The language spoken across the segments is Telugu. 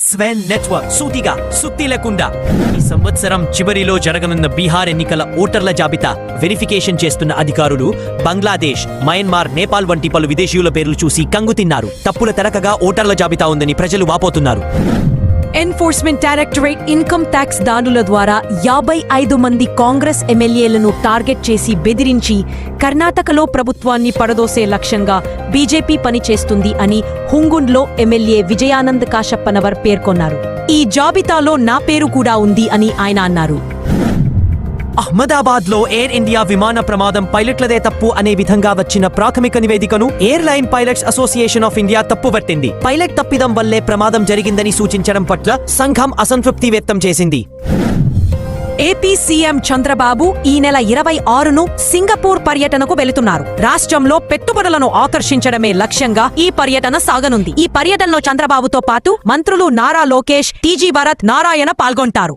స్వెన్ నెట్వర్క్ సూటిగా సుత్తి లేకుండా ఈ సంవత్సరం చివరిలో జరగనున్న బీహార్ ఎన్నికల ఓటర్ల జాబితా వెరిఫికేషన్ చేస్తున్న అధికారులు బంగ్లాదేశ్ మయన్మార్ నేపాల్ వంటి పలు విదేశీయుల పేర్లు చూసి కంగు తిన్నారు. తప్పుల తెరకగా ఓటర్ల జాబితా ఉందని ప్రజలు వాపోతున్నారు. ఎన్ఫోర్స్మెంట్ డైరెక్టరేట్ ఇన్కమ్ ట్యాక్స్ దాడుల ద్వారా యాభై ఐదు మంది కాంగ్రెస్ ఎమ్మెల్యేలను టార్గెట్ చేసి బెదిరించి కర్ణాటకలో ప్రభుత్వాన్ని పడదోసే లక్ష్యంగా బీజేపీ పనిచేస్తుంది అని హుంగుండ్లో ఎమ్మెల్యే విజయానంద్ కాశప్పనవర్ పేర్కొన్నారు. ఈ జాబితాలో నా పేరు కూడా ఉంది అని ఆయన అన్నారు. అహ్మదాబాద్లో ఎయిర్ ఇండియా విమాన ప్రమాదం పైలట్లదే తప్పు అనే విధంగా వచ్చిన ప్రాథమిక నివేదికను airline pilots association of India తప్పుపట్టింది pilot తప్పిదం వల్లే ప్రమాదం జరిగిందని సూచించడం పట్ల సంఘం అసంతృప్తి వ్యక్తం చేసింది. ఏపీ సీఎం చంద్రబాబు ఈ నెల ఇరవై ఆరును సింగపూర్ పర్యటనకు వెళుతున్నారు. రాష్ట్రంలో పెట్టుబడులను ఆకర్షించడమే లక్ష్యంగా ఈ పర్యటన సాగనుంది. ఈ పర్యటనలో చంద్రబాబుతో పాటు మంత్రులు నారా లోకేష్ టీజీ భరత్ నారాయణ పాల్గొంటారు.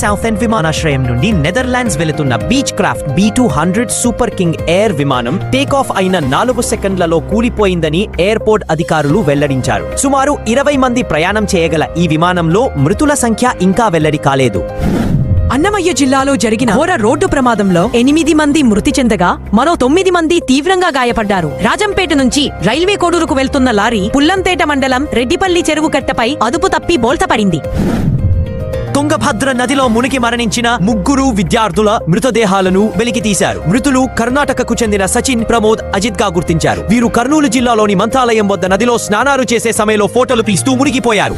సౌత్ ఎండ్ విమానాశ్రయం నుండి నెదర్లాండ్స్ వెళుతున్న Beechcraft B two hundred super king air విమానం టేక్ ఆఫ్ అయిన నాలుగు సెకండ్లలో కూలిపోయిందని ఎయిర్పోర్ట్ అధికారులు వెల్లడించారు. సుమారు ఇరవై మంది ప్రయాణం చేయగల ఈ విమానంలో మృతుల సంఖ్య ఇంకా వెల్లడి కాలేదు. అన్నమయ్య జిల్లాలో జరిగిన ఘోర రోడ్డు ప్రమాదంలో ఎనిమిది మంది మృతి చెందగా మరో తొమ్మిది మంది తీవ్రంగా గాయపడ్డారు. రాజంపేట నుంచి రైల్వే కోడూరుకు వెళ్తున్న లారీ పుల్లంతేట మండలం రెడ్డిపల్లి చెరువు కట్టపై అదుపు తప్పి బోల్తపడింది. తుంగభద్ర నదిలో మునిగి మరణించిన ముగ్గురు విద్యార్థుల మృతదేహాలను వెలికి తీశారు. మృతులు కర్ణాటకకు చెందిన సచిన్ ప్రమోద్ అజిత్గా గుర్తించారు. వీరు కర్నూలు జిల్లాలోని మంత్రాలయం వద్ద నదిలో స్నానాలు చేసే సమయంలో ఫోటోలు తీస్తూ మునిగిపోయారు.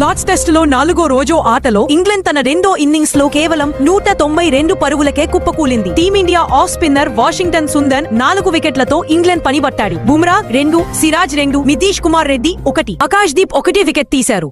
లార్డ్స్ టెస్ట్లో నాలుగో రోజో ఆటలో ఇంగ్లాండ్ తన రెండో ఇన్నింగ్స్లో కేవలం నూట తొంభై రెండు పరుగులకే కుప్పకూలింది. Team India off spinner Washington Sundar నాలుగు వికెట్లతో ఇంగ్లాండ్ పనిబట్టాడు బుమ్రా రెండు సిరాజ్ రెండు నితీష్ కుమార్ రెడ్డి ఒకటి. ఆకాష్ దీప్ ఒకటి వికెట్ తీశారు.